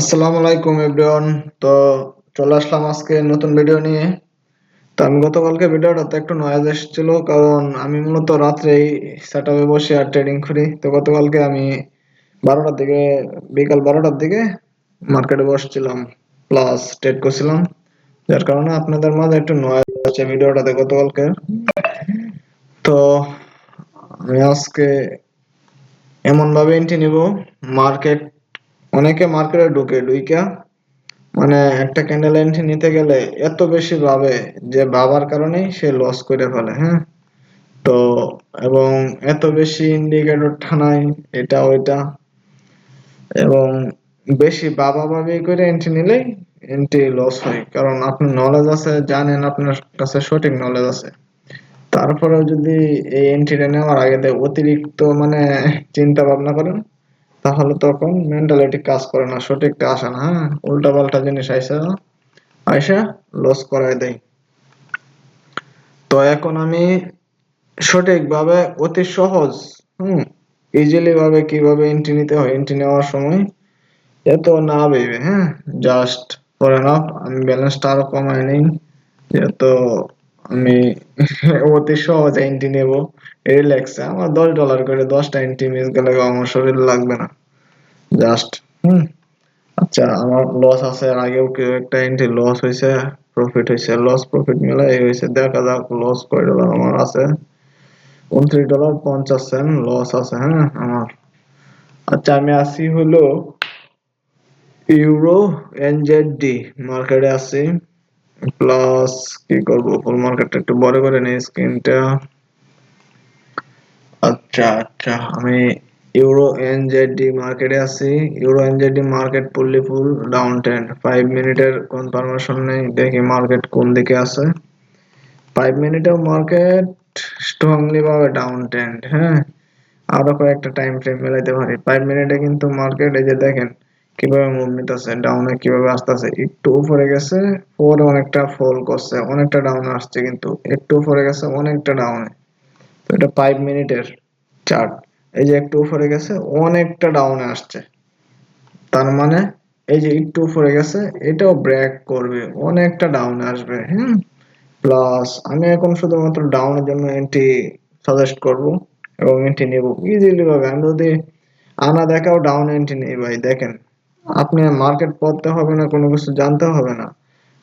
আসসালামু আলাইকুম এভরিওয়ান। তো চলে আসলাম আজকে নতুন ভিডিও নিয়ে। তো আমি গতকালকে ভিডিওটাতে একটু নয়েজ এসেছিল, কারণ আমি মূলত রাত্রেই সেটআপে বসে আর ট্রেডিং করি। তো গতকালকে আমি বারোটার দিকে, বিকাল বারোটার দিকে মার্কেটে বসছিলাম প্লাস ট্রেড করছিলাম। যার কারণে আপনাদের মাঝে একটু নয়েজ আছে ভিডিওটাতে গতকালকে। তো আমি আজকে এমন ভাবে এন্ট্রি নিব মার্কেট অনেকে মার্কেটে ঢুকে ঢুইকা মানে একটা ক্যান্ডেল এন্ট্রি নিতে গেলে এত বেশি ভাবে যে ভাবার কারণেই সে লস করে ফেলে হ্যাঁ? তো এবং এত বেশি ইন্ডিকেটর ঠানাই এটা, ওইটা এবং বেশি বাবা ভাবি করে এন্ট্রি নিলেই এন্ট্রি লস হয়। কারণ আপনার নলেজ আছে, জানেন আপনার কাছে সঠিক নলেজ আছে। তারপরেও যদি এই এন্ট্রিটা নেওয়ার আগে অতিরিক্ত মানে চিন্তা ভাবনা করেন তাহলে তখন মেন্টালিটি কাজ করে না সঠিকটা আসে না হ্যাঁ? উল্টা পাল্টা জিনিস আইসা আইসা লস করাই দেয়। তো এখন আমি সঠিকভাবে অতি সহজ, হুম? ইজিলি ভাবে কীভাবে এন্ট্রি নিতে হয় এন্ট্রি নেওয়ার সময় এত না ভেবে হ্যাঁ? জাস্ট ফর এনাফ আমি ব্যালেন্সটা আরও কমাই নেই যেহেতু আমি অতি সহজে এন্ট্রি নেব। রিল্যাক্সে আমার দশ ডলার করে দশটা এন্ট্রি মিস গেলে আমার শরীর লাগবে না। জাস্ট হুম। আচ্ছা আমার লস আছে আগেও কেউ একটা এন্ট্রি লস হয়েছে প্রফিট হয়েছে লস প্রফিট মিলে এই হয়েছে দেখা যাক লস কয় ডলার আমার আছে। উনত্রিশ ডলার পঞ্চাশ সেন্ট লস আছে হ্যাঁ আমার। আচ্ছা আমি আসি হলো ইউরো এনজেডডি মার্কেটে আছি প্লাস কি করব? ফুল মার্কেটটা একটু বড় করে নেই স্ক্রিনটা আচ্ছা আচ্ছা আমি ইউরো এনজেডডি মার্কেটে আছি। Euro NZD market fully full down trend five মিনিটের কনফার্মেশন নেই, দেখি মার্কেট কোন দিকে আছে। ফাইভ মিনিটের মার্কেট স্ট্রংলি ভাবে ডাউন ট্রেন্ড হ্যাঁ? আরও কয়েকটা টাইম ফ্রেম মেলাইতে পারি। ফাইভ মিনিটে কিন্তু মার্কেট এই যে দেখেন, কীভাবে মুভমেন্ট আছে ডাউনে কীভাবে আসতেছে, একটু উপরে গেছে, পরে অনেকটা ফল করছে, অনেকটা ডাউনে আসছে কিন্তু, একটু উপরে গেছে, অনেকটা ডাউনে এটা ফাইভ মিনিটের চার্ট এই যে একটু উপরে গেছে, অনেকটা ডাউনে আসছে। তার মানে এই যে একটু উপরে গেছে, এটাও ব্রেক করবে, অনেকটা ডাউনে আসবে হ্যাঁ প্লাস আমি এখন শুধুমাত্র ডাউনের জন্য এন্ট্রি সাজেস্ট করব এবং এন্ট্রি নেব ইজিলি ভাবে। আমি যদি আনা দেখাও ডাউন এন্ট্রি নেই ভাই, দেখেন। আপনি মার্কেট পড়তে হবে না, কোনো কিছু জানতে হবে না।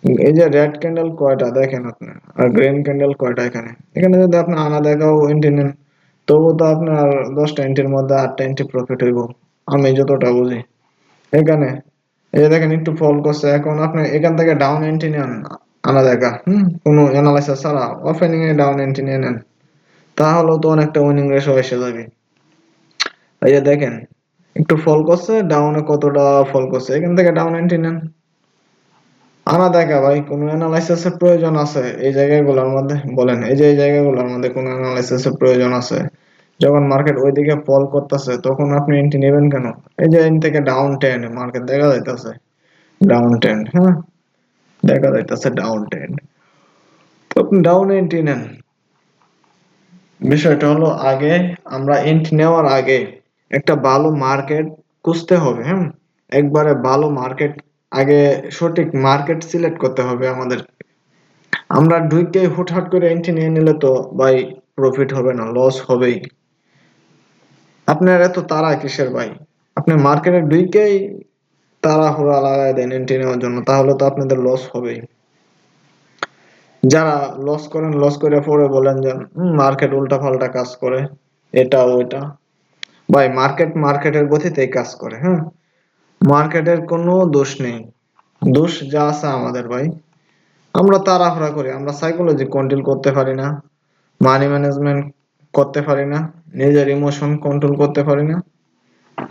এই যে রেড ক্যান্ডেল কয়টা দেখেন আপনি, আর গ্রিন ক্যান্ডেল কয়টা এখানে? এখানে যদি আপনি আনা দেখাও এন্ট্রি নেন তবু তো আপনার দশটা এন্ট্রির মধ্যে আটটা এন্ট্রি প্রফিট হইব। আমি যতটা বুঝি। এখানে, এই যে দেখেন একটু ফল করছে, এখন আপনি এখান থেকে ডাউন এন্ট্রি নেন, আনা দেখা। হুম, কোনো অ্যানালাইসিস ছাড়া ওপেনিং এ ডাউন এন্ট্রি নিয়ে নেন। তাহলেও তো অনেকটা উইনিং রেশো এসে যাবে। এই যে দেখেন, একটু ফল করছে ডাউনে কতটা ফল করছে, এখান থেকে ডাউন এন্ট্রি নেন। আনা দেখা ভাই, কোনো অ্যানালাইসিস এর প্রয়োজন আছে এই জায়গাগুলোর মধ্যে? বলেন, এই যে এই জায়গাগুলোর মধ্যে কোনো অ্যানালাইসিস এর প্রয়োজন আছে? যখন মার্কেট ওইদিকে ফল করতেছে, তখন আপনি এন্ট্রি নেবেন কেন? এই যে এন থেকে ডাউন টেন মার্কেট দেখা যাইতেছে। ডাউন টেন হ্যাঁ? দেখা যাইতেছে ডাউন টেন তো আপনি ডাউন এন্ট্রি নেন। বিষয়টা হলো আগে আমরা এন্ট্রি নেওয়ার আগে একটা ভালো মার্কেট খুঁজতে হবে হ্যাঁ? একবারে ভালো মার্কেট আগে সঠিক মার্কেট সিলেক্ট করতে হবে আমাদের। আমরা ঢুকে হুটহাট করে এন্ট্রি নিয়ে নিলে তো ভাই প্রফিট হবে না লস হবেই। আপনার এত তারা কিসের ভাই? আপনি মার্কেটে ঢুকেই তাড়াহুড়া লাগাই দেন এন্ট্রি নেওয়ার জন্য, তাহলে তো আপনাদের লস হবেই। যারা লস করেন লস করে পরে বলেন যে মার্কেট উল্টা পাল্টা কাজ করে, এটা ওইটা। ভাই মার্কেট মার্কেটের গতিতেই কাজ করে হ্যাঁ? মার্কেটের কোনো দোষ নেই। দোষ যা আছে আমাদের ভাই। আমরা তাড়াহুড়া করি, আমরা সাইকোলজি কন্ট্রোল করতে পারি না মানি ম্যানেজমেন্ট করতে পারি না, নিজের ইমোশন কন্ট্রোল করতে পারি না,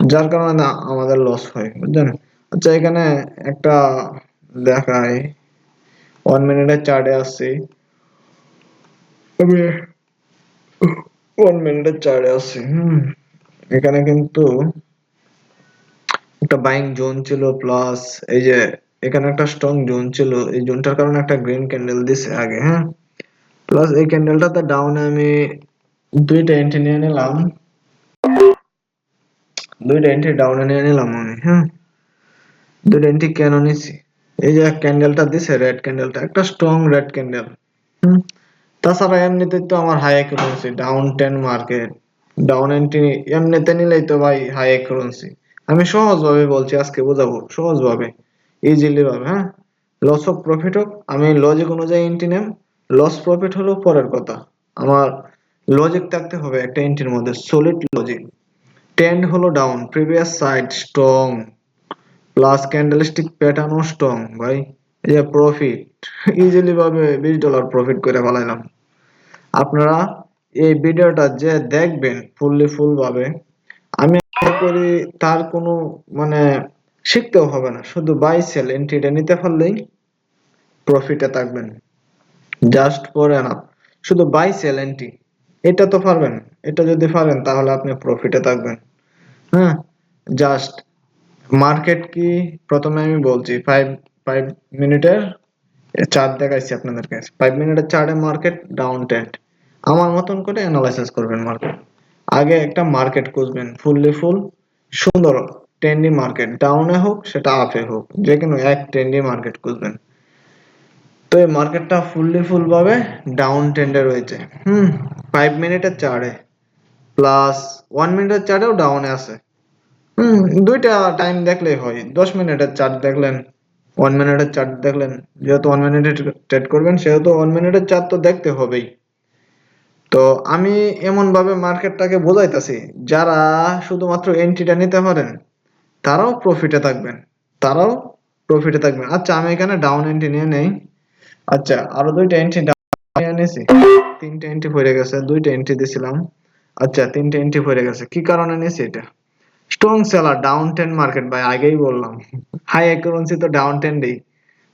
যার কারণে আমাদের লস হয়, বুঝলেন? আচ্ছা এখানে একটা দেখায় ওয়ান মিনিটের চার্টে আসছি। আমি ওয়ান মিনিটের চার্টে আসছি, হুম। এখানে কিন্তু একটা বাইং জোন ছিল প্লাস এই যে এখানে একটা স্ট্রং জোন ছিল, এই জোনটার কারণে একটা গ্রিন ক্যান্ডেল দিছে আগে হ্যাঁ? প্লাস এই ক্যান্ডেলটাতে ডাউনে আমি দুইটা এন্ট্রি নিয়ে নিলাম। দুইটা এন্ট্রি ডাউনে নিয়ে নিলাম আমি হ্যাঁ? দুইটা এন্ট্রি কেন নিছি? এই যে ক্যান্ডেলটা দিছে রেড ক্যান্ডেলটা একটা স্ট্রং রেড ক্যান্ডেল তাছাড়া এমনিতে তো আমার high accuracy down trend market down entry এমনিতে নিলেই তো ভাই হাই একুরেন্সি আমি সহজ ভাবে বলছি, আজকে বোঝাবো সহজ ভাবে ইজিলি ভাবে হ্যাঁ? লস অফ প্রফিট হোক, আমি লজিক অনুযায়ী এন্ট্রি নেম লস প্রফিট হলো পরের কথা। আমার লজিক থাকতে হবে একটা এন্ট্রির মধ্যে সলিড লজিক ট্রেন্ড হলো down previous side strong plus candlestick প্যাটার্নও strong ভাই। এই যে প্রফিট ইজিলি ভাবে বিশ ডলার প্রফিট করে ফেলাইলাম। আপনারা এই ভিডিওটা যে দেখবেন ফুললি ফুল ভাবে, আমি করি তার কোনো মানে শিখতেও হবে না। শুধু বাই সেল এন্ট্রিটা নিতে পারলেই প্রফিটে থাকবেন। জাস্ট পরে না শুধু বাই সেল এন্ট্রি এটা তো পারবেন। এটা যদি পারেন, তাহলে আপনি প্রফিটে থাকবেন। হ্যাঁ? জাস্ট মার্কেট কি? প্রথমে আমি বলছি ফাইভ ফাইভ মিনিটের চার্ট দেখাইছি আপনাদেরকে। ফাইভ মিনিটের চার্টে মার্কেট ডাউন ট্রেন্ড আমার মতন করে অ্যানালাইসিস করবেন মার্কেট আগে একটা মার্কেট খুঁজবেন, ফুললি ফুল, সুন্দর ট্রেন্ডি মার্কেট ডাউনে হোক, সেটা আপে হোক, যে কোনো এক ট্রেন্ডি মার্কেট খুঁজবেন। তো এই মার্কেটটা ফুললি ফুল ভাবে ডাউন ট্রেন্ডে রয়েছে। হুম ফাইভ মিনিটের চারে প্লাস ওয়ান মিনিটের চারেও ডাউনে আছে। হুম, দুইটা টাইম দেখলেই হয়, দশ মিনিটের চার্ট দেখলেন ওয়ান মিনিটের চার্ট দেখলেন, যেহেতু ওয়ান মিনিটে ট্রেড করবেন, সেহেতু ওয়ান মিনিটের চার্ট তো দেখতে হবেই। তো আমি এমন ভাবে মার্কেটটাকে বোঝাইতেছি, যারা শুধুমাত্র এন্ট্রিটা নিতে পারেন, তারাও প্রফিটে থাকবেন, তারাও প্রফিটে থাকবেন। আচ্ছা আমি এখানে ডাউন এন্ট্রি নিয়ে নেই। আচ্ছা আরও দুইটা এন্ট্রি নিয়েছি তিনটা এন্ট্রি পড়ে গেছে, দুইটা এন্ট্রি দিছিলাম। আচ্ছা তিনটা এন্ট্রি পড়ে গেছে। কি কারণে নিয়েছি এটা? Strong seller down trend market ভাই, আগেই বললাম। হাই অ্যাকুরেন্সি তো ডাউন টেন্ডেই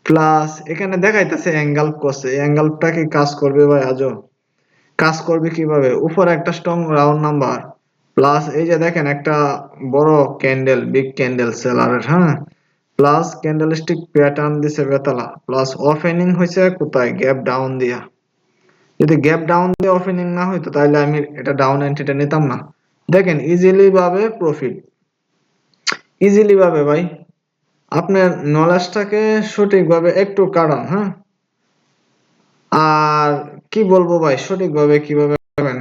প্লাস এখানে দেখাইতেছে অ্যাঙ্গেল করছে অ্যাঙ্গেলটা কি কাজ করবে ভাই, আজও? কাজ করবে কীভাবে? উপরে একটা স্ট্রং রাউন্ড নাম্বার প্লাস এই যে দেখেন একটা বড় ক্যান্ডেল বিগ ক্যান্ডেল সেলারের হ্যাঁ? প্লাস ক্যান্ডেলস্টিক প্যাটার্ন দিছে বেতালা। প্লাস ওপেনিং হয়েছে কোথায়? গ্যাপ ডাউন দিয়া। যদি গ্যাপ ডাউন দিয়ে ওপেনিং না হইতো তাহলে আমি এটা ডাউন এন্ট্রিটা নিতাম না। দেখেন ইজিলি ভাবে প্রফিট ইজিলি ভাবে ভাই। আপনার নলেজটাকে সঠিকভাবে একটু কাটান হ্যাঁ? আর কি বলব ভাই? সঠিকভাবে কীভাবে করবেন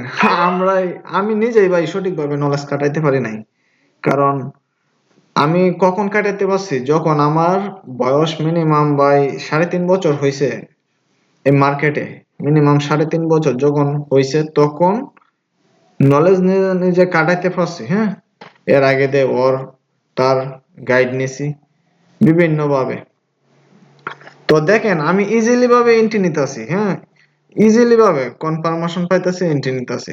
আমরাই, আমি নিজেই ভাই সঠিকভাবে নলেজ কাটাইতে পারি নাই। কারণ আমি কখন কাটাইতে পারছি? যখন আমার বয়স মিনিমাম ভাই সাড়ে তিন বছর হয়েছে এই মার্কেটে মিনিমাম সাড়ে তিন বছর যখন হয়েছে তখন নলেজ নিজে কাটাইতে পারছি হ্যাঁ? এর আগে দে ওর তার গাইড নিছি বিভিন্ন ভাবে তো দেখেন, আমি ইজিলি ভাবে এন্ট্রি নিতেছি হ্যাঁ? ইজিলি ভাবে কনফার্মেশন পাইতেছি এন্ট্রি নিতেছি।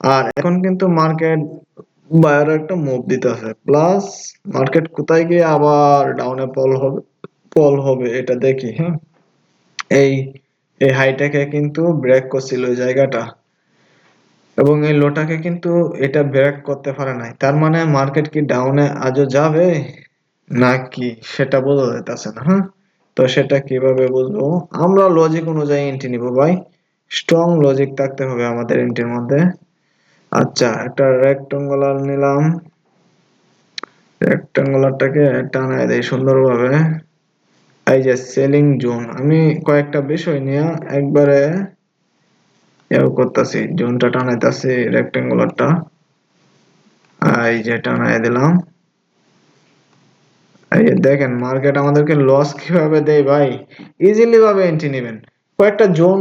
আর এখন কিন্তু মার্কেট বায়ার একটা মুভ দিতেছে। প্লাস মার্কেট কোথায় গিয়ে আবার ডাউনে পল হবে পল হবে, এটা দেখি হ্যাঁ? এই এই হাইটাকে কিন্তু ব্রেক করছিল ওই জায়গাটা। এবং এই লোটাকে কিন্তু এটা ব্রেক করতে পারে নাই। তার মানে মার্কেট কি ডাউনে আজও যাবে? নাকি সেটা বোঝা যাইতেছে না হ্যাঁ? তো সেটা কীভাবে বুঝব? আমরা লজিক অনুযায়ী এন্ট্রি নিব ভাই। স্ট্রং লজিক থাকতে হবে আমাদের এন্ট্রির মধ্যে। আচ্ছা একটা রেক্টাঙ্গুলার নিলাম। রেক্টাঙ্গুলারটাকে টানায় দেই সুন্দরভাবে। এই যে সেলিং জোন আমি কয়েকটা বিষয় নিয়ে একবারে ইয়ে করতেছি। জোনটা টানাইতেছি রেক্টাঙ্গুলারটা এই যে টানাই দিলাম। এই যে দেখেন মার্কেট আমাদেরকে লস কীভাবে দেয় ভাই? ইজিলি ভাবে এন্ট্রি নেবেন। কয়েকটা জোন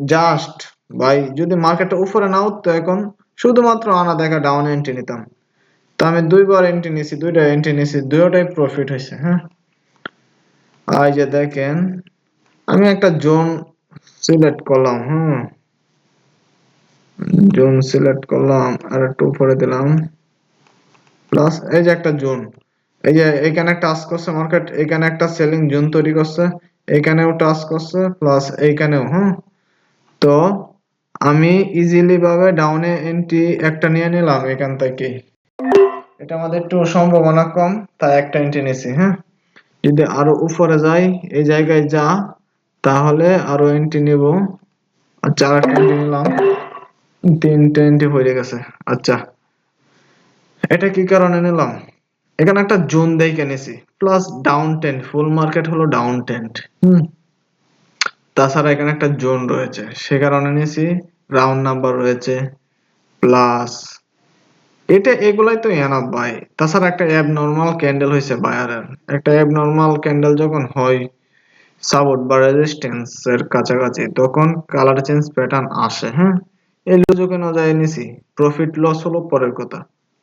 জাস্ট ভাই, যদি মার্কেটটা উপরে না উঠতো এখন শুধুমাত্র আনা দেখা ডাউন এন্ট্রি নিতাম। তো আমি দুইবার এন্ট্রি নিছি, দুইটা এন্ট্রি নিছি, দুইটাই প্রফিট হয়েছে হ্যাঁ? এই যে দেখেন, আমি একটা জোন সিলেক্ট করলাম, হুম? জোন সিলেক্ট করলাম, আর একটু উপরে দিলাম। প্লাস এই যে একটা জোন এই যে এখানে একটা টাচ করছে মার্কেট এখানে একটা সেলিং জোন তৈরি করছে, এখানেও টাচ করছে প্লাস এইখানেও হ্যাঁ তো আমি ইজিলি ভাবে ডাউনে এন্ট্রি একটা নিয়ে নিলাম এখান থেকে। এটা আমাদের একটু সম্ভাবনা কম, তাই একটা এন্ট্রি নিছি হ্যাঁ? যদি আরও উপরে যাই, এই জায়গায় যা, তাহলে আরও এন্ট্রি নিব। আচ্ছা আর একটা এন্ট্রি নিলাম। তিনটে এন্ট্রি হয়ে গেছে। আচ্ছা এটা কি কারণে নিলাম? এখানে একটা জোন দেখে নিছি। Plus down trend full market হলো ডাউন টেন্ট হুম। তাছাড়া এখানে একটা জোন রয়েছে। সে কারণে নিয়েছি রাউন্ড নাম্বার রয়েছে প্লাস এটা এগুলাই তো এনাফ ভাই। তাছাড়া একটা অ্যাব নর্মাল ক্যান্ডেল হয়েছে বায়ারের একটা অ্যাব নর্মাল ক্যান্ডেল যখন হয় সাপোর্ট বা রেজিস্ট্যান্স এর কাছাকাছি, তখন কালার চেঞ্জ প্যাটার্ন আসে হ্যাঁ? এই লজিক অনুযায়ী নিছি। প্রফিট লস হলো পরের কথা।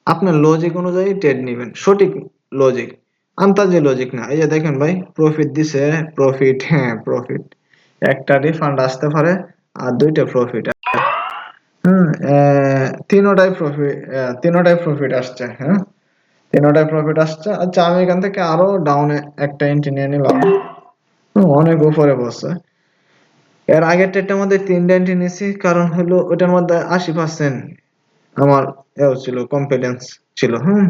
আপনার লজিক অনুযায়ী ট্রেড নেবেন। সঠিক লজিক আন্তাজি লজিক না। এই যে দেখেন ভাই প্রফিট দিছে প্রফিট হ্যাঁ প্রফিট একটা রিফান্ড আসতে পারে আর দুইটা প্রফিট হুম তিনোটাই প্রফিট তিনোটাই প্রফিট আসছে হ্যাঁ? তিনোটাই প্রফিট আসছে। আচ্ছা আমি এখান থেকে আরও ডাউনে একটা এন্ট্রি নিয়ে নিলাম। অনেক উপরে বসে এর আগের ট্রেডটার মধ্যে তিনটা এন্ট্রি নিয়েছি, কারণ হলো ওটার মধ্যে আশি পার্সেন্ট আমার এও ছিল কনফিডেন্স ছিল, হুম?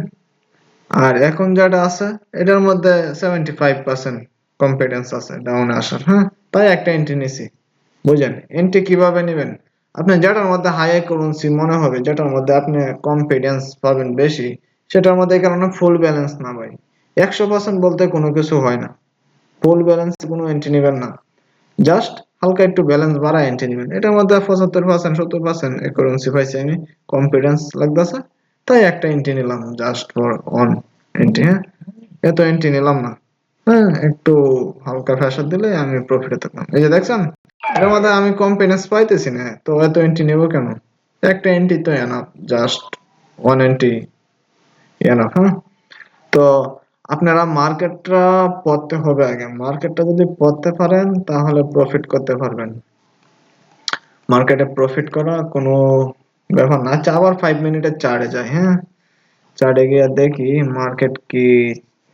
আর এখন যেটা আছে, এটার মধ্যে সেভেন্টি ফাইভ পার্সেন্ট কনফিডেন্স আছে ডাউনে আসার হ্যাঁ? তাই একটা এন্ট্রি নিছি বুঝেন এন্ট্রি কীভাবে নেবেন? আপনি যেটার মধ্যে হাই কারেন্সি মনে হবে যেটার মধ্যে আপনি কনফিডেন্স পাবেন বেশি, সেটার মধ্যে কারণে ফুল ব্যালেন্স না ভাই। একশো পার্সেন্ট বলতে কোনো কিছু হয় না। ফুল ব্যালেন্স কোনো এন্ট্রি নেবেন না। জাস্ট হালকা একটু ব্যালেন্স বাড়ায় এন্ট্রি নেবেন। এটার মধ্যে পঁচাত্তর পার্সেন্ট সত্তর পার্সেন্ট কারেন্সি পাইছি আমি কনফিডেন্স লাগতেছে। তাই একটা এন্ট্রি নিলাম জাস্ট ফর অন এন্ট্রি হ্যাঁ? এত এন্ট্রি নিলাম না। হ্যাঁ একটু হালকা প্রেসার দিলে আমি প্রফিটে থাকলাম। এই যে দেখছেন? এর মধ্যে আমি কম কনফিডেন্স পাইতেছি না, তো এত এন্ট্রি নেব কেন? একটা এন্ট্রি তো enough just one entry enough হ্যাঁ? তো আপনারা মার্কেটটা পড়তে হবে আগে। মার্কেটটা যদি পড়তে পারেন, তাহলে প্রফিট করতে পারবেন। মার্কেটে প্রফিট করা কোনো ব্যাপার না। আচ্ছা আবার ফাইভ মিনিটের চার্টে যাই হ্যাঁ? চার্টে গিয়ে দেখি মার্কেট কি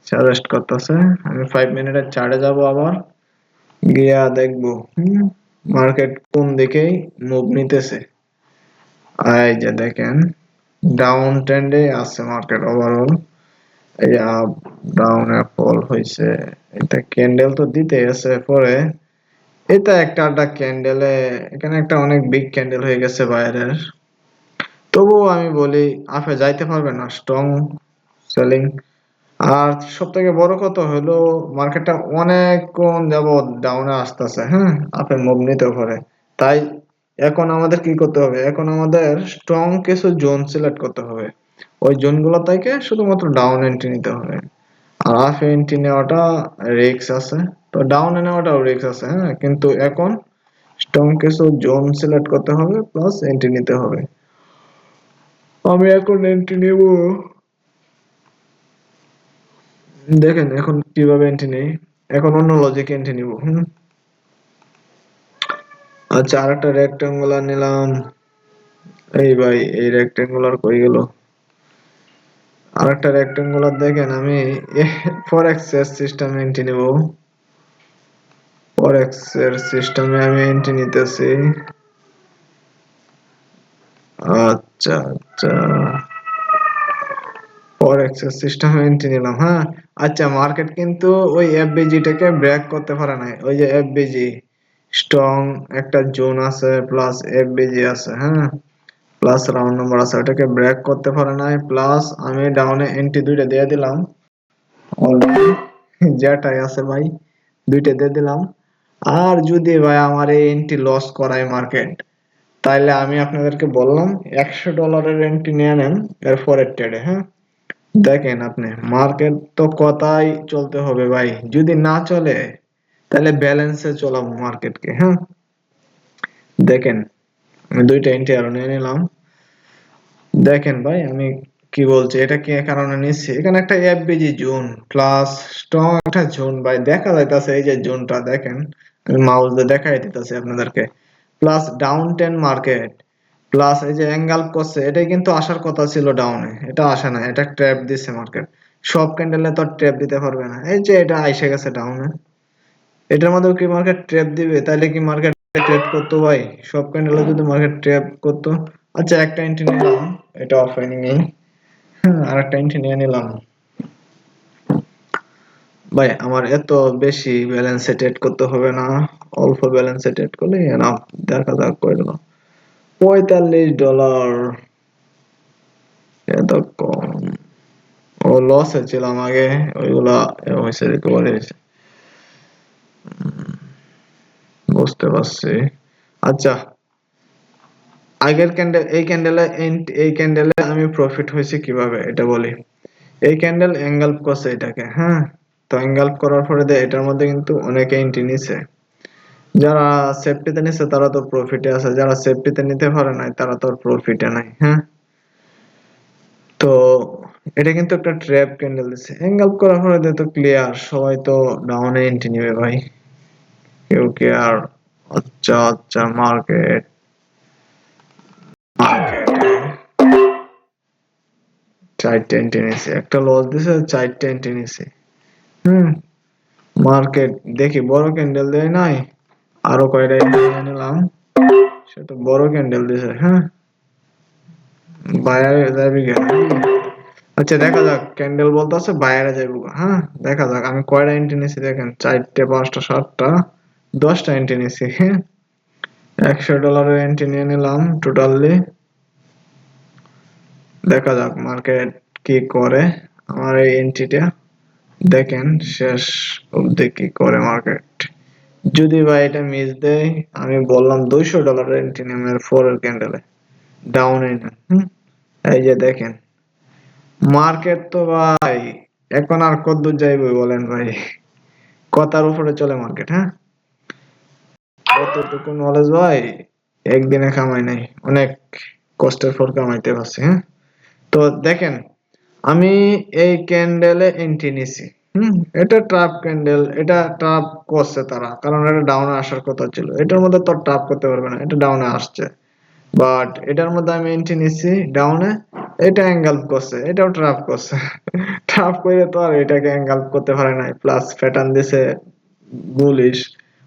সাজেস্ট করতেছে। আমি ফাইভ মিনিটের চার্টে যাব আবার। গিয়া দেখব মার্কেট কোন দিকেই মুভ নিতেছে। এই যে দেখেন ডাউন ট্রেন্ডে আছে মার্কেট ওভারঅল এই আপ ডাউন ফল হয়েছে এটা ক্যান্ডেল তো দিতে আছে পরে এটা একটা একটা ক্যান্ডেলে এখানে একটা অনেক বিগ ক্যান্ডেল হয়ে গেছে বাইরের। তবুও আমি বলি আপে যাইতে পারবে না স্ট্রং সেলিং আর সব থেকে বড় কথা হলো মার্কেটটা অনেকক্ষণ যাবৎ ডাউনে আসতেছে হ্যাঁ? আপে মুভ নিতে পারে। তাই এখন আমাদের কি করতে হবে? এখন আমাদের স্ট্রং কিছু জোন সিলেক্ট করতে হবে। ওই জোনগুলো থেকে শুধুমাত্র ডাউন এন্ট্রি নিতে হবে। আর আপ এন্ট্রি নেওয়াটা রিস্ক আছে। তো ডাউনে নেওয়াটাও রিস্ক আছে হ্যাঁ? কিন্তু এখন স্ট্রং কিছু জোন সিলেক্ট করতে হবে প্লাস এন্ট্রি নিতে হবে। আমি এখন এন্ট্রি নেব দেখেন, এখন কীভাবে এন্ট্রি নেই? এখন অন্য লজিক এন্ট্রি নিব, হুম? আচ্ছা আরেকটা রেক্টাঙ্গুলার নিলাম। এই ভাই, এই রেক্টাঙ্গুলার কই গেল? আরেকটা রেক্টাঙ্গুলার দেখেন, আমি ফরেক্স এর সিস্টেমে এন্ট্রি নেব। ফরেক্স এর সিস্টেমে আমি এন্ট্রি নিতেছি। আচ্ছা আচ্ছা। এর সিস্টেমে এন্ট্রি নিলাম হ্যাঁ? আচ্ছা মার্কেট কিন্তু ওই এফবিজিটাকে ব্রেক করতে পারে নাই। ওই যে এফবিজি স্ট্রং একটা জোন আছে প্লাস এফবিজি আছে হ্যাঁ? প্লাস রাউন্ড নাম্বার আছে, ওটাকে ব্রেক করতে পারে নাই প্লাস আমি ডাউনে এন্ট্রি দুইটা দিয়ে দিলাম। যেটাই আছে ভাই, দুইটা দিয়ে দিলাম। আর যদি ভাই আমার এই এন্ট্রি লস করায় মার্কেট তাইলে আমি আপনাদেরকে বললাম, একশো ডলারের এন্ট্রি নিয়ে নেন এর পরের ট্রেডে হ্যাঁ? দেখেন আপনি মার্কেট তো কথাই চলতে হবে ভাই। যদি না চলে, তাহলে ব্যালেন্সে চলাবো মার্কেটকে হ্যাঁ? দেখেন, আমি দুইটা এন্ট্রি আরও নিয়ে নিলাম। দেখেন ভাই, আমি কি বলছি, এটা কি কারণে নিচ্ছি? এখানে একটা এফবিজি জোন প্লাস স্ট্রং একটা জোন ভাই, দেখা যাইতাছে এই যে জোনটা দেখেন। আমি মাউস দিয়ে দেখাই দিতেছি আপনাদেরকে। Plus down trend market plus এই যে অ্যাঙ্গেল করছে, এটাই কিন্তু আসার কথা ছিল ডাউনে এটা আসে না, এটা ট্র্যাপ দিচ্ছে মার্কেট সব ক্যান্ডেলে তো ট্র্যাপ দিতে পারবে না। এই যে এটা আইসে গেছে ডাউনে এটার মধ্যে কি মার্কেট ট্র্যাপ দিবে? তাহলে কি মার্কেট ট্রেড করতো ভাই? সব ক্যান্ডেলে যদি মার্কেট ট্র্যাপ করতো। আচ্ছা একটা এন্ট্রি নিলাম এটা অফলাইনে নেই আর একটা এন্ট্রি নিয়ে নিলাম। ভাই, আমার এত বেশি ব্যালেন্সে ট্রেড করতে হবে না। অল্প ব্যালেন্সে ট্রেড করলে এনাফ দেখা যাক, করে দিলাম পঁয়তাল্লিশ ডলার। এত কম ও লসে ছিলাম আগে, ওইগুলা রিকভারি হয়েছে। বুঝতে পারছি। আচ্ছা আগের ক্যান্ডেল এই ক্যান্ডেলে এই ক্যান্ডেলে আমি প্রফিট হয়েছে কীভাবে, এটা বলি। এই ক্যান্ডেল এঙ্গেলপ করছে এটাকে হ্যাঁ? তো এঙ্গেলপ করার পরে এটার মধ্যে কিন্তু অনেকে এন্ট্রি নিছে। যারা সেফটিতে নিছে, তারা তো প্রফিটে আছে। যারা সেফটিতে নিতে পারে নাই, তারা তো প্রফিটে নাই হ্যাঁ? তো এটা কিন্তু একটা ট্র্যাপ ক্যান্ডেল দিছে। এঙ্গেলপ করার পরে তো ক্লিয়ার সবাই তো ডাউনে এন্ট্রি নেবে ভাই। কেউ কে আর আচ্ছা আচ্ছা মার্কেট চারটে এন্ট্রি নিছে। একটা লস দিছে চারটে এন্ট্রি নিছে। হুম মার্কেট দেখি, বড় ক্যান্ডেল দেয় নাই। আরও কয়টা নিলাম সে তো বড় ক্যান্ডেল দিছে হ্যাঁ? বাইরে যাবি আচ্ছা দেখা যাক ক্যান্ডেল বলতে আছে বাইরে যাইব হ্যাঁ? দেখা যাক, আমি কয়টা এন্ট্রি নিছি দেখেন? চারটে, পাঁচটা, সাতটা, দশটা এন্ট্রি নিছি হ্যাঁ? একশো ডলারের এন্ট্রি নিয়ে নিলাম টোটালি দেখা যাক মার্কেট কি করে, আমার এই এন্ট্রিটা দেখেন, শেষ অবধি কি করে মার্কেট যদি ভাই এটা মিস দেয়, আমি বললাম দুইশো ডলারের আমার ফোরের ক্যান্ডেলে ডাউনে না এই যে দেখেন। মার্কেট তো ভাই, এখন আর কদ্দূর যাইবে বলেন ভাই? কথার উপরে চলে মার্কেট হ্যাঁ? কতটুকু নলেজ ভাই? একদিনে কামাই নাই, অনেক কষ্টের পর কামাইতে পারছি হ্যাঁ? তো দেখেন, আমি এই ক্যান্ডেলে এন্ট্রি নিছি। হুম, এটা ট্রাপ ক্যান্ডেল এটা ট্রাপ করছে তারা। কারণ এটা ডাউনে আসার কথা ছিল। এটার মধ্যে তো ট্রাপ করতে পারবে না, এটা ডাউনে আসছে। বাট এটার মধ্যে আমি এন্ট্রি নিছি ডাউনে এটা অ্যাঙ্গেল করছে, এটাও ট্রাপ করছে। ট্রাপ করে তো আর এটাকে অ্যাঙ্গেল করতে পারে নাই। প্লাস প্যাটার্ন দিছে বুলিশ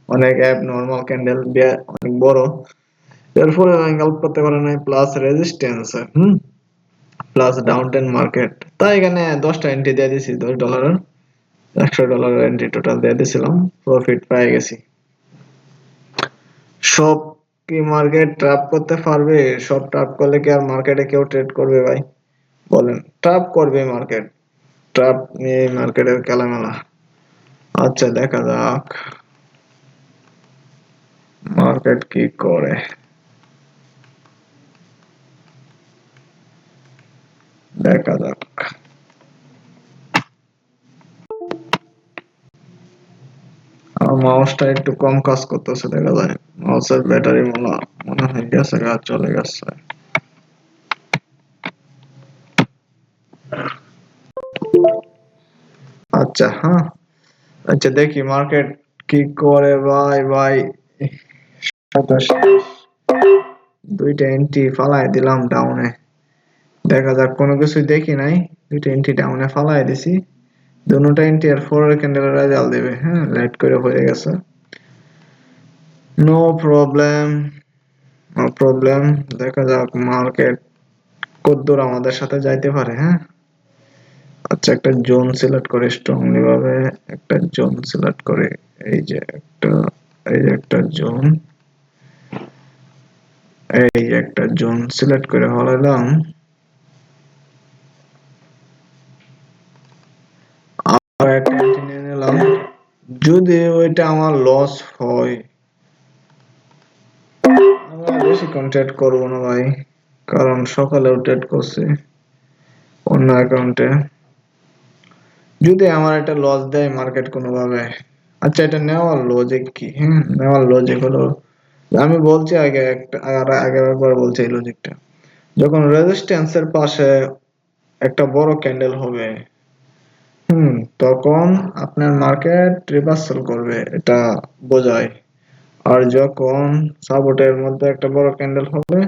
অনেক অ্যাপ নরমাল ক্যান্ডেল দিয়ে অনেক বড়। এরপরে অ্যাঙ্গেল করতে পারে নাই প্লাস রেজিস্ট্যান্স হুম। প্লাস ডাউন টেন মার্কেট তাই এখানে দশটা এন্ট্রি দিয়ে দিছি, দশ ডলারের একশো ডলারের এন্ট্রি টোটাল দিয়ে দিছিলাম প্রফিট পেয়ে গেছি। সব কি মার্কেট ট্রাপ করতে পারবে? সব ট্রাপ করলে কি আর মার্কেটে কেউ ট্রেড করবে ভাই? বলেন ট্রাপ করবে মার্কেট ট্রাপ নিয়ে মার্কেটের খেলামেলা। আচ্ছা দেখা যাক। মার্কেট কি করে? দেখা যাক। আমার মাউসটা একটু কম কাজ করতেছে, দেখা যায়। মাউসের ব্যাটারি মনে মনে হয় গেছে, গা চলে গেছে। আচ্ছা হ্যাঁ। আচ্ছা দেখি মার্কেট কি করে, ভাই ভাই। দুইটা এন্ট্রি ফালাই দিলাম ডাউনে দেখা যাক, কোনো কিছু দেখি নাই। দুইটা এন্ট্রি ডাউনে ফালাই দিছি। দুটো এন্ট্রি আর ফোর ক্যান্ডেলের রেজাল্ট দেবে হ্যাঁ লাইট করে হয়ে গেছে। নো প্রবলেম প্রবলেম দেখা যাক মার্কেট কতদূর আমাদের সাথে যাইতে পারে হ্যাঁ। আচ্ছা একটা জোন সিলেক্ট করে স্ট্রংলি ভাবে, একটা জোন সিলেক্ট করে, এই যে একটা, এই যে একটা জোন এই যে একটা জোন সিলেক্ট করে হলাইলাম নিয়ে নিলাম। যদি ওইটা আমার লস হয়, আমরা না ভাই, কারণ ট্রেড অন্য অ্যাকাউন্টে যদি আমার একটা লস দেয় মার্কেট কোনোভাবে আচ্ছা এটা নেওয়ার লজিক কি? হ্যাঁ নেওয়ার লজিক হলো, আমি বলছি আগে একটা আগে একবার বলছি এই লজিকটা যখন রেজিস্ট্যান্সের পাশে একটা বড় ক্যান্ডেল হবে হুম, তখন আপনার মার্কেট রিভার্সাল করবে, এটা বোঝায়। আর যখন সাপোর্টের মধ্যে একটা বড় ক্যান্ডেল হবে,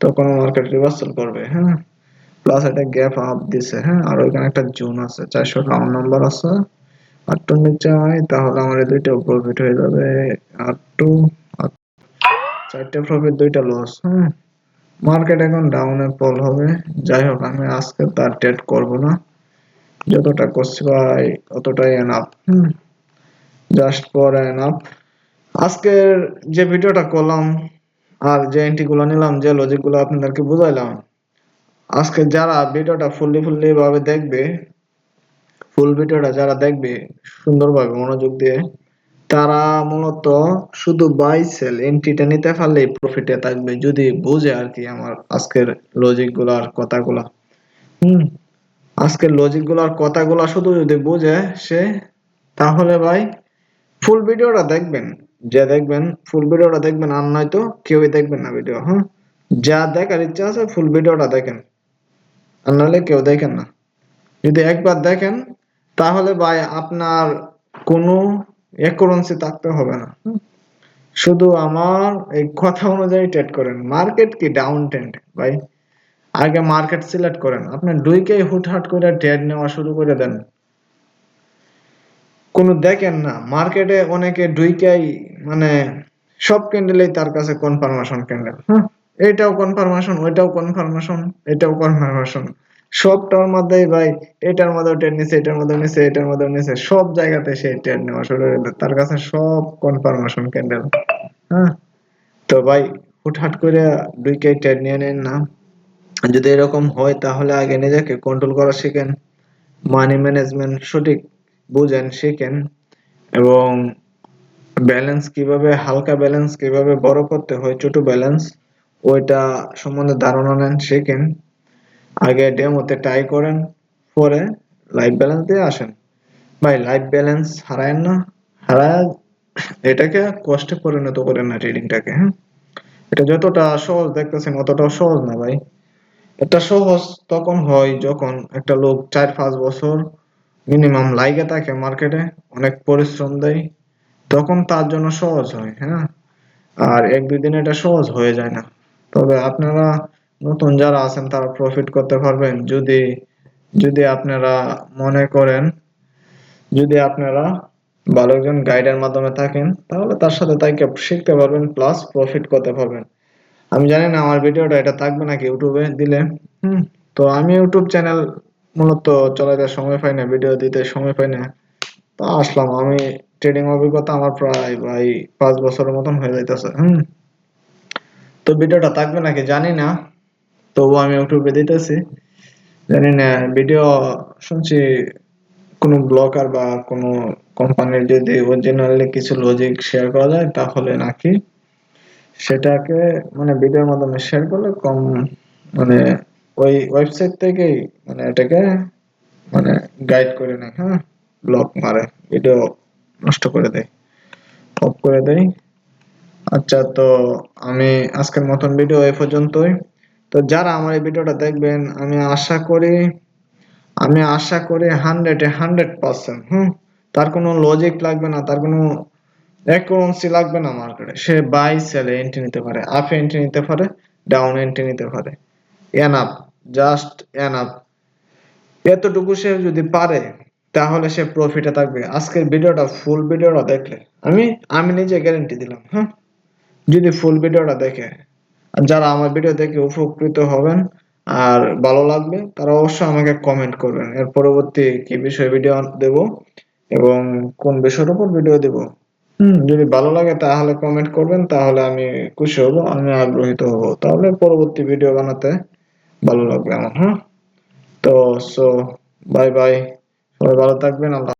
তখন মার্কেট রিভার্সাল করবে হ্যাঁ? প্লাস একটা গ্যাপ আপ দিছে হ্যাঁ? আর ওইখানে একটা জোন আছে, চারশো রাউন্ড নাম্বার আছে। আর টু নিচে হয় তাহলে আমার এই দুইটা প্রফিট হয়ে যাবে, আর টু চারটে প্রফিট দুইটা লস হ্যাঁ? মার্কেট এখন ডাউনে ফল হবে, যাই হোক, আমি আজকে তার ট্রেড করব না। যতটা করছি ভাই অতটাই enough hmm. Just for enough আজকের যে ভিডিওটা করলাম আর যে এন্ট্রি গুলো নিলাম যে লজিকগুলো আপনাদেরকে বুঝাইলাম আজকে যারা ভিডিওটা ফুললি ফুললি ভাবে দেখবে ফুল ভিডিওটা যারা দেখবে সুন্দরভাবে মনোযোগ দিয়ে তারা মূলত শুধু বাই সেল এন্ট্রিটা নিতে পারলেই প্রফিটে থাকবে যদি বুঝে আর কি আমার আজকের লজিকগুলার কথাগুলা। হুম। আজকের লজিকগুলার কথাগুলা শুধু যদি বুঝে সে, তাহলে ভাই ফুল ভিডিওটা দেখবেন। যে দেখবেন ফুল ভিডিওটা দেখবেন, আর নয়তো কেউই দেখবেন না ভিডিও হ্যাঁ? যা দেখার ইচ্ছা আছে ফুল ভিডিওটা দেখেন। আর নাহলে কেউ দেখেন না। যদি একবার দেখেন, তাহলে ভাই আপনার কোনো অ্যাকুরেন্সি থাকতে হবে না। শুধু আমার এই কথা অনুযায়ী ট্রেড করেন। মার্কেট কি ডাউন ট্রেন্ড ভাই? আগে মার্কেট সিলেক্ট করেন। আপনি দুইকেই হুটহাট করে ট্রেড নেওয়া শুরু করে দেন। কোনো দেখেন না মার্কেটে অনেকে দুইকাই মানে সব ক্যান্ডেলেই তার কাছে কনফার্মেশন ক্যান্ডেল হ্যাঁ এটাও কনফার্মেশন ওইটাও কনফার্মেশন এটাও কনফার্মেশন সবটার মধ্যেই ভাই, এটার মধ্যে ট্রেড নিছে, এটার মধ্যে নিছে, এটার মধ্যে নিছে। সব জায়গাতে সে ট্রেড নেওয়া শুরু করে তার কাছে সব কনফার্মেশন ক্যান্ডেল হ্যাঁ তো ভাই, হুটহাট করে দুইকাই ট্রেড নিয়ে নেন না। যদি এরকম হয়, তাহলে আগে নিজেকে কন্ট্রোল করা শিখেন। মানি ম্যানেজমেন্ট সঠিক বুঝেন, শিখেন। এবং ব্যালেন্স কীভাবে, হালকা ব্যালেন্স কীভাবে বড় করতে হয়, ছোট ব্যালেন্স ওইটা সম্বন্ধে ধারণা নেন, শিখেন। আগে ডেমোতে ট্রাই করেন, পরে লাইফ ব্যালেন্স দিয়ে আসেন। ভাই লাইফ ব্যালেন্স হারায়েন না। হারায়, এটাকে কষ্টে পরিণত করেন না ট্রেডিংটাকে হ্যাঁ? এটা যতটা সহজ দেখতেছেন, অতটাও সহজ না ভাই। এটা সহজ তখন হয় যখন একটা লোক চার, পাঁচ বছর মিনিমাম লাইগে থাকে মার্কেটে অনেক পরিশ্রম দেয়, তখন তার জন্য সহজ হয় হ্যাঁ? আর এক, দুই দিনে এটা সহজ হয়ে যায় না। তবে আপনারা নতুন যারা আছেন, তারা প্রফিট করতে পারবেন। যদি যদি আপনারা মনে করেন, যদি আপনারা ভালো একজন গাইডের মাধ্যমে থাকেন, তাহলে তার সাথে তাইকে শিখতে পারবেন প্লাস প্রফিট করতে পারবেন। আমি জানি না আমার ভিডিওটা এটা থাকবে নাকি ইউটিউবে দিলে। হুম। তো আমি ইউটিউব চ্যানেল মূলত চালাতে সময় পাই না ভিডিও দিতে সময় পাই না। তা আসলাম আমি ট্রেডিং অভিজ্ঞতা আমার প্রায় ভাই পাঁচ বছরের মতন হয়ে যাইতেছে। হুম। তো ভিডিওটা থাকবে নাকি জানি না তবু আমি ইউটিউবে দিতেছি। জানি না ভিডিও শুনছি কোনো ব্লগার বা কোনো কোম্পানির যদি অরিজিনালি কিছু লজিক শেয়ার করা যায় তাহলে নাকি সেটাকে মানে ভিডিওর মাধ্যমে শেয়ার করলে কম মানে ওই ওয়েবসাইট থেকেই মানে এটাকে মানে গাইড করে নেয় হ্যাঁ? ব্লক মারে ভিডিও নষ্ট করে দেয় অফ করে দেয়। আচ্ছা তো আমি আজকের মতন ভিডিও এই পর্যন্তই। তো যারা আমার এই ভিডিওটা দেখবেন, আমি আশা করি, আমি আশা করি হান্ড্রেডে হান্ড্রেড পার্সেন্ট হুম? তার কোনো লজিক লাগবে না, তার কোনো অ্যাকাউন্সি লাগবে না মার্কেটে সে বাই সেলে এন্ট্রি নিতে পারে আপ এন্ট্রি নিতে পারে ডাউন এন্ট্রি নিতে পারে। এনাফ জাস্ট এনাফ এতটুকু সে যদি পারে, তাহলে সে প্রফিটে থাকবে। আজকের ভিডিওটা ফুল ভিডিওটা দেখলে, আমি আমি নিজে গ্যারেন্টি দিলাম হ্যাঁ? যদি ফুল ভিডিওটা দেখে, আর যারা আমার ভিডিও দেখে উপকৃত হবেন আর ভালো লাগবে, তারা অবশ্যই আমাকে কমেন্ট করবেন। এর পরবর্তী কি বিষয়ে ভিডিও দেব এবং কোন বিষয়ের উপর ভিডিও দেব হুম, যদি ভালো লাগে তাহলে কমেন্ট করবেন, তাহলে আমি খুশি হব, আমি আগ্রহীত হব। তাহলে পরবর্তী ভিডিও বানাতে ভালো লাগবে আমার হ্যাঁ? তো সো বাই বাই সবাই ভালো থাকবেন, আল্লাহ